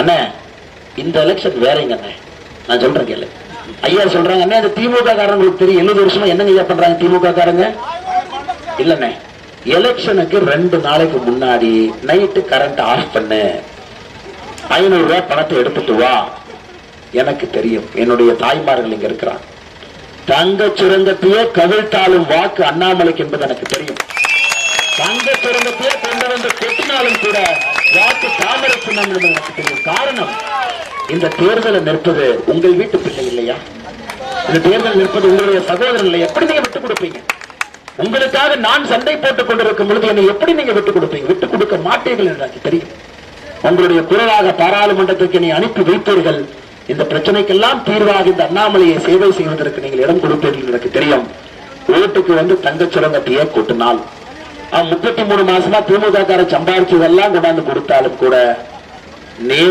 அண்ணே இந்த எலெக்ஷன் வேறங்க அண்ணே? நான் சொல்றேன் கேளு. ஐயா சொல்றாங்க அண்ணே அந்த திமுக காரங்களுக்கு தெரியும். எழுபது வருஷமா என்னங்க ஐயா பண்றாங்க திமுக காரங்க? இல்லண்ணே எலெக்ஷனுக்கு ரெண்டு நாளைக்கு முன்னாடி நைட்டு கரண்ட் ஆஃப் பண்ணு. ஐநூறு ரூபாய் பணத்தை எடுத்துட்டு வா. எனக்கு தெரியும். என்னுடைய தாய்மார்கள் இங்க இருக்கிறான் தங்க சுரங்கத்தையே கவிழ்த்தாலும் வாக்கு அண்ணாமலைக்கு என்பது எனக்கு தெரியும் தங்க சுரங்கத்தையே கொண்டு வந்து கொட்டினாலும் கூட வாக்கு தாமரை காரணம் இந்த தேர்தலில் நிற்பது உங்கள் வீட்டு பிள்ளை இல்லையா? இந்த தேர்தல் நிற்பது உங்களுடைய சகோதரன் இல்லை எப்படி நீங்க விட்டு கொடுப்பீங்க? உங்களுக்காக நான் சண்டை போட்டுக் கொண்டிருக்கும் பொழுது என்னை எப்படி நீங்க விட்டு கொடுப்பீங்க? விட்டு கொடுக்க மாட்டீர்கள் என்று எனக்கு தெரியும். உங்களுடைய குரலாக பாராளுமன்றத்திற்கு நீ அனுப்பி வைப்பீர்கள் இந்த பிரச்சனைக்கெல்லாம் தீர்வாக இந்த அண்ணாமலையை சேவை செய்வதற்கு நீங்கள் இடம் கொடுப்பீர்கள் எனக்கு தெரியும். ஓட்டுக்கு வந்து தங்கச் சுரங்கத்தையே கூட்டினால் முப்பத்தி மூணு மாசமா திமுக சம்பாதிச்சதெல்லாம் கொண்டாந்து கொடுத்தாலும் கூட நேரு